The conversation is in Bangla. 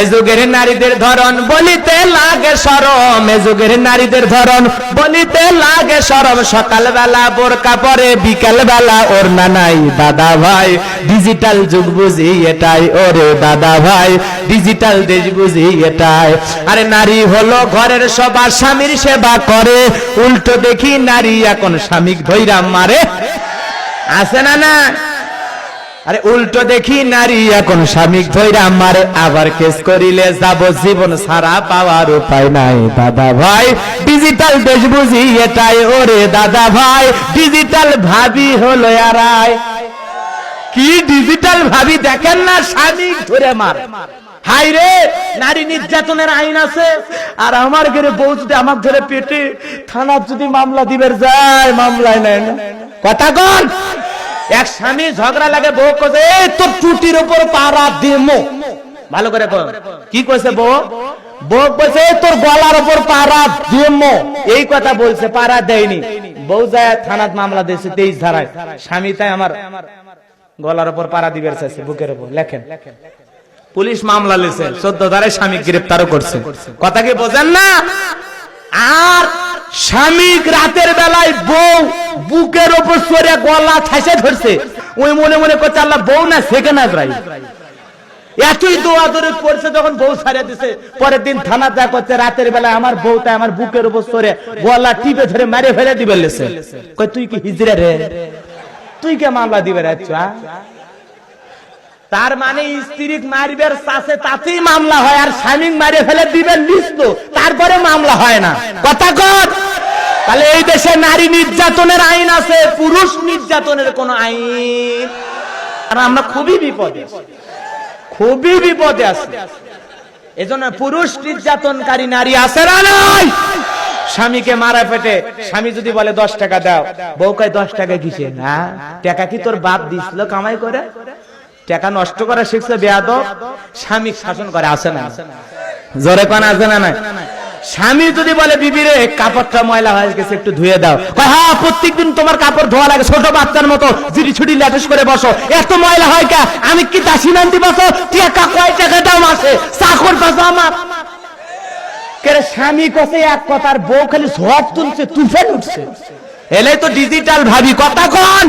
এ যুগের নারীদের ধরন বলিতে লাগে সরম, এ নারীদের ধরন বলিতে লাগে সরম। সকালবেলা বোরকা পরে বিকাল বেলা ওর নাই, দাদা ভাই। ডিজিটাল যুগ বুঝি এটাই, ওরে দাদা ভাই। ডিজিটাল দেশ বুঝি এটাই। আরে নারী হলো ঘরের সবার স্বামীর সেবা করে। উল্টো দেখি নারী এখন স্বামীক ধৈরা মারে। আছে না না? আরে উল্টো দেখি নারী এখন স্বামীক ধৈরা মারে, আবার কেস করিলে যাব। জীবন সারা পাওয়ার উপায় নাই, দাদা ভাই। ডিজিটাল দেশ বুঝি এটাই ওরে দাদা ভাই। ডিজিটাল ভাবি হলো আরাই কি ডিজিটাল ভাবি দেখেন না স্বামী ধরে মার। হাই রে, নারী নির্যাতনের আইন আছে। আর আমার ঘরে বউ যদি আমার ধরে পেটে থানার যদি মামলা দিবের যায়, মামলায় নেয় না কথা কন। এক স্বামী ঝগড়া লাগে, বউ কছে এই তোর চুটির উপর পাড়া দিমো। ভালো করে কি কইছে বউ? বউ এই তোর গলার উপর এই কথা বলছে দেয়নি। বউ যায় মামলা দিয়েছে তেইশ ধারায়। স্বামী তাই আমার গলার উপর দিবের চাইছে, বুকের উপর। লেখেন। পুলিশ মামলা লেছে, চোদ্দ ধারায় স্বামী গ্রেপ্তারও করছে। কথা কি বোঝেন না? আর স্বামী রাতের বেলায় বউ বুকের উপর সরে গলা ঠাসে ধরছে। ওই মনে মনে করছে, আল্লাহ, বউ না সেকেন্ড আগ্রাই এতই দোয়া দরে পড়ছে যখন বউ ছাড়িয়ে দিছে। পরের দিন থানা যা করছে, রাতের বেলা আমার বউটা আমার বুকের উপর সরে গলা টিপে ধরে মারে ফেলে দিবে লেছে। কই তুই কি হিজড়া রে? তুই কে মামলা দিবে রে চুয়া তার মানে স্ত্রী মারিবের চাষে তাতেই মামলা হয়, আর স্বামী মারে ফেলে দিবেন লিস্ট তারপরে মামলা হয় না। কথা কর তাহলে এই দেশে নারী নির্যাতনের আইন আছে, পুরুষ নির্যাতনের কোন আইন। আর আমরা খুবই বিপদে খুবই বিপদে আছে। এজন্য পুরুষ নির্যাতনকারী নারী আছে না নাই? স্বামীকে মারা পেটে স্বামী যদি বলে দশ টাকা দাও, বউ কয়, দশ টাকা কিসে না, টাকা কি তোর বাপ দিছিল কামাই করে? টাকা নষ্ট করা শিখছে বেয়াদ স্বামী শাসন করে আসে না? জোরে পান আছে না নাই? স্বামী যদি বলে, বিবিরে, কাপড়টা ময়লা হয়ে গেছে, একটু ধুয়ে দাও। হ্যাঁ প্রত্যেকদিন তোমার কাপড় ধোয়া লাগে, ছোট বাচ্চার মতো জিরি ছুটি ল্যাটিস করে বসো। এত ময়লা হয় কা? আমি কি দাসী নান্তি বসো? টাকা কয় টাকা দাও মাসে চাকর পাসো আমার। কেরে স্বামী কসে এক কথার বউ খালি ঝড় তুলছে, তুফান উঠছে। এলে তো ডিজিটাল ভাবি, কথা কন।